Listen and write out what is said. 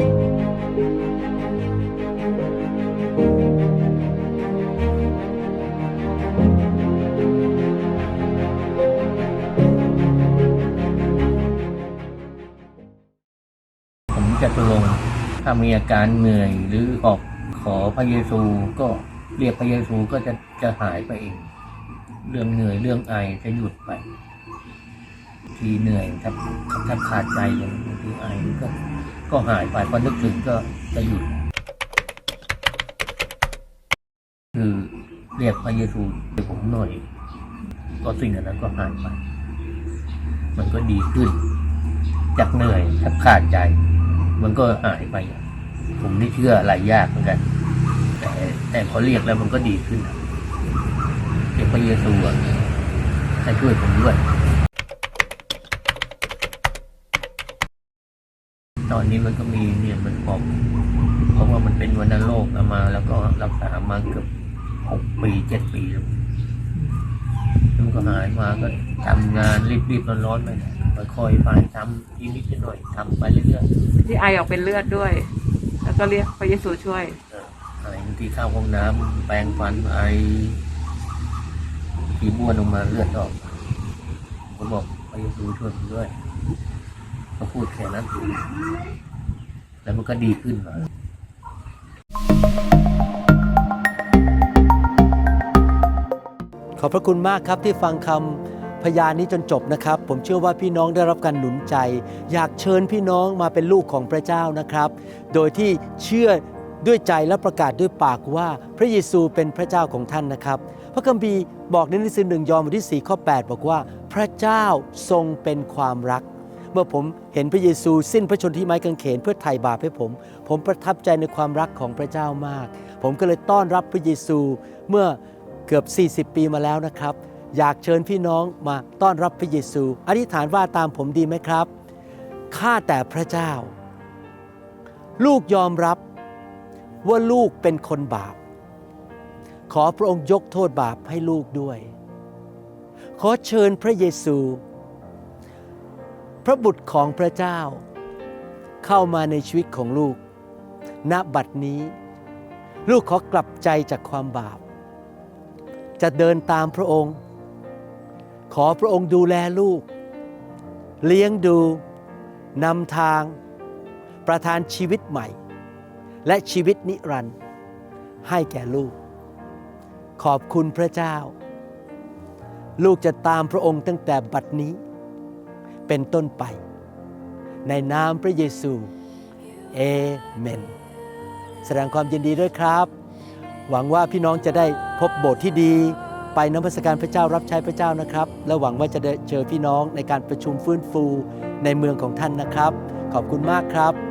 ผมจะตุรงถ้ามีอาการเหนื่อยหรือออกขอพระเยซูก็เรียกพระเยซูก็จะจะหายไปเอง เรื่องเหนื่อยเรื่องไอจะหยุดไป ทีเหนื่อยทับถ้าขาดใจอย่างางทีไอก็ ก็หายไปพอนึกถึงก็จะหยุด คือเรียกพระเยซูให้ผมหน่อย ก็สิ่งนนั้นก็หายไป มันก็ดีขึ้น จากเหนื่อยแทบขาดใจ มันก็หายไป ผมนี่เชื่อหลายยากเหมือนกัน แต่แต่พอเรียกแล้วมันก็ดีขึ้นเรียกพระเยซูให้ช่วยผมด้วย ตอนนี้มันก็มีเนี่ยมันพอกเพราะว่ามันเป็นวัณโรคเอามา แล้วก็รักษามาเกือบหกปีเจ็ดปีแล้วแล้วมันก็หายมาก็ทำงานรีบๆร้อนๆไปค่อยๆไปทำทีนิดหน่อยทำไปเรื่อยที่ไอออกเป็นเลือดด้วย แล้วก็เรียกพระเยซูช่วยๆเออหายบางทีเข้าห้องน้ำแปรงฟันไอทีบ้วนออกมาเลือดออกผมบอกพระเยซูช่วยผมด้วย ก็พูดแค่นั้น แล้วมันก็ดีขึ้นมาขอบพระคุณมากครับที่ฟังคำพยานนี้จนจบนะครับ ผมเชื่อว่าพี่น้องได้รับการหนุนใจ อยากเชิญพี่น้องมาเป็นลูกของพระเจ้านะครับ โดยที่เชื่อด้วยใจและประกาศด้วยปากว่าพระเยซูเป็นพระเจ้าของท่านนะครับ พระคัมภีร์บอกในหนังสือหนึ่งยอห์นบทที่4ข้อ8บอกว่า พระเจ้าทรงเป็นความรัก เมื่อผมเห็นพระเยซูสิ้นพระชนม์ที่ไม้กางเขนเพื่อไถ่บาปให้ผม ผมประทับใจในความรักของพระเจ้ามาก ผมก็เลยต้อนรับพระเยซูเมื่อเกือบ 40 ปีมาแล้วนะครับ อยากเชิญพี่น้องมาต้อนรับพระเยซู อธิษฐานว่าตามผมดีไหมครับ ข้าแต่พระเจ้า ลูกยอมรับว่าลูกเป็นคนบาป ขอพระองค์ยกโทษบาปให้ลูกด้วย ขอเชิญพระเยซู พระบุตรของพระเจ้า เข้ามาในชีวิตของลูก ณ บัดนี้ ลูกขอกลับใจจากความบาป จะเดินตามพระองค์ ขอพระองค์ดูแลลูก เลี้ยงดู นำทาง ประทานชีวิตใหม่ และชีวิตนิรันดร์ให้แก่ลูก ขอบคุณพระเจ้า ลูกจะตามพระองค์ตั้งแต่บัดนี้ เป็นต้นไป ในนามพระเยซูเอเมน แสดงความยินดีด้วยครับ หวังว่าพี่น้องจะได้พบโบสถ์ที่ดี ไปนมัสการพระเจ้ารับใช้พระเจ้านะครับ และหวังว่าจะได้เจอพี่น้องในการประชุมฟื้นฟูในเมืองของท่านนะครับ ขอบคุณมากครับ